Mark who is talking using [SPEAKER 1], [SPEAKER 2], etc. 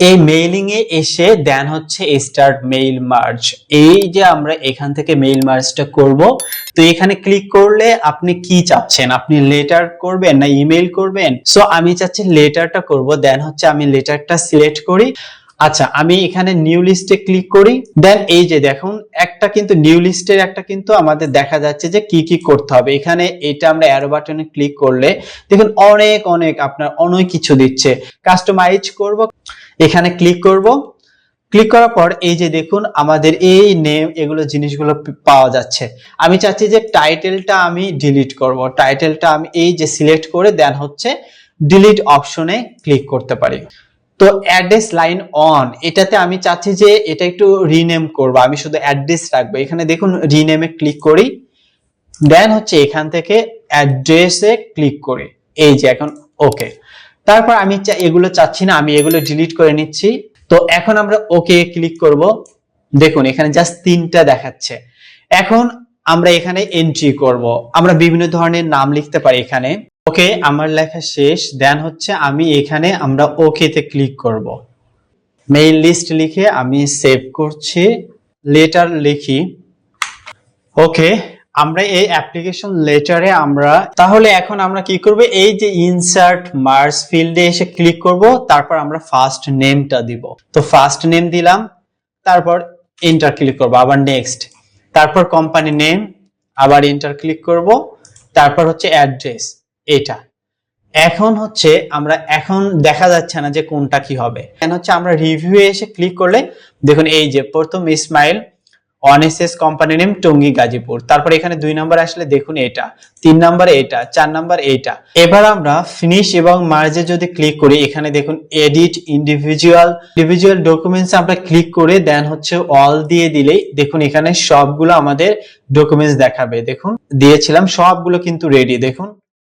[SPEAKER 1] এই মেইলিং এ এসে দেন হচ্ছে স্টার্ট মেইল মার্জ এই যে আমরা এখান থেকে মেইল মার্জটা করব, তো এখানে ক্লিক করলে আপনি কি চাচ্ছেন? আপনি লেটার করবেন না ইমেল করবেন? সো আমি চাচ্ছি লেটারটা করব দেন হচ্ছে আমি লেটারটা সিলেক্ট করি। আচ্ছা আমি এখানে নিউ লিস্টে ক্লিক করি। দেন এই যে দেখুন, একটা কিন্তু নিউ লিস্টের একটা কিন্তু আমাদের দেখা যাচ্ছে যে কি কি করতে হবে। এখানে এটা আমরা অ্যারো বাটনে ক্লিক করলে দেখুন অনেক অনেক আপনার অনেক কিছু দিচ্ছে। কাস্টমাইজ করব, এখানে ক্লিক করব। ক্লিক করার পর এই যে দেখুন, আমাদের এই নেম এগুলো জিনিসগুলো পাওয়া যাচ্ছে। আমি চাচ্ছি যে টাইটেলটা আমি ডিলিট করব। টাইটেলটা আমি এই যে সিলেক্ট করে দেন হচ্ছে ডিলিট অপশনে ক্লিক করতে পারি। তো অ্যাড্রেস লাইন অন এটাতে আমি চাচ্ছি যে এটা একটু রিনেম করব, আমি শুধু অ্যাড্রেস রাখব। এখানে দেখুন রিনেমে ক্লিক করি দেন হচ্ছে এখান থেকে অ্যাড্রেসে ক্লিক করি। এই যে এখন ওকে তারপর আমি এগুলো চাচ্ছি না, আমি এগুলো ডিলিট করে নিচ্ছি। তো এখন আমরা ওকে ক্লিক করব। দেখুন, এখানে জাস্ট তিনটা দেখাচ্ছে। এখন আমরা এখানে এন্ট্রি করব। আমরা বিভিন্ন ধরনের নাম লিখতে পারি এখানে। ওকে, আমার লেখা শেষ। দেন হচ্ছে আমি এখানে আমরা ওকে তে ক্লিক করব। মেইল লিস্ট লিখে আমি সেভ করছি, লেটার লিখি। ওকে, আমরা এই অ্যাপ্লিকেশন লেটারে আমরা, তাহলে এখন আমরা কি করব? এই যে ইনসার্ট মার্স ফিল্ডে এসে ক্লিক করব, তারপর আমরা ফার্স্ট নেমটা দিব। তো ফার্স্ট নেম দিলাম, তারপর এন্টার ক্লিক করব, আবার নেক্সট তারপর কোম্পানি নেম আবার এন্টার ক্লিক করব, তারপর হচ্ছে অ্যাড্রেস এটা। এখন হচ্ছে আমরা, এখন দেখা যাচ্ছে না যে কোনটা কি হবে। এখন হচ্ছে আমরা রিভিউ এসে ক্লিক করলে, দেখুন এই যে প্রথম ইসমাইল অনএসএস কোম্পানি নেম টঙ্গী গাজীপুর তারপর এখানে দুই নাম্বার আসলে দেখুন এটা, তিন নাম্বার এটা, চার নাম্বার এটা। এবার আমরা ফিনিশ এবং মার্জে যদি ক্লিক করি, এখানে দেখুন এডিট ইন্ডিভিজুয়াল ইন্ডিভিজুয়াল ডকুমেন্টস আমরা ক্লিক করে দেন হচ্ছে অল দিয়ে দিলেই দেখুন এখানে সবগুলো আমাদের ডকুমেন্টস দেখাবে। দেখুন, দিয়েছিলাম, সবগুলো কিন্তু রেডি দেখুন